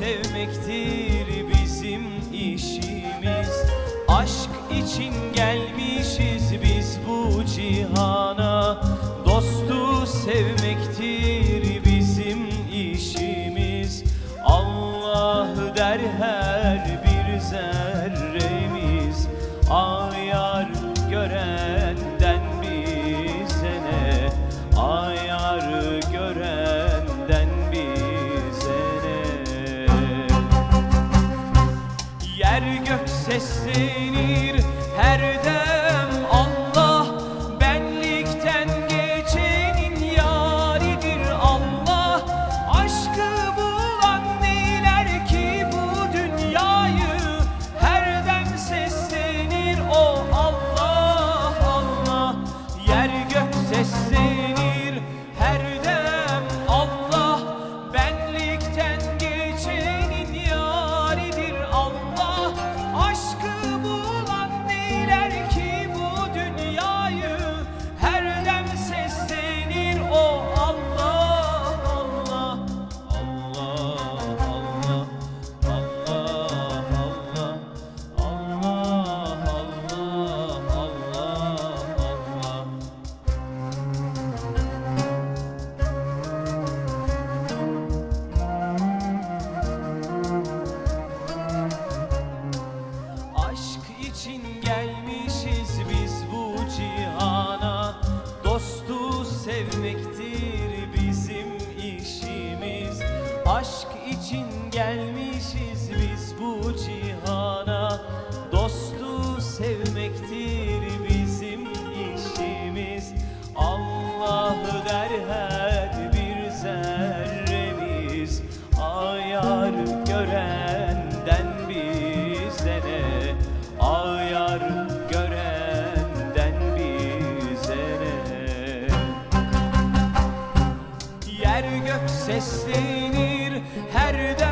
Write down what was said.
sevmektir bizim işimiz. Aşk için gel Yer gök seslenir her dem için gelmişiz biz bu cihana. Dostu sevmektir bizim işimiz. Allah der her bir zerremiz. Ayar görenden bize ne? Ayar görenden bize ne? Yer gök seslenir her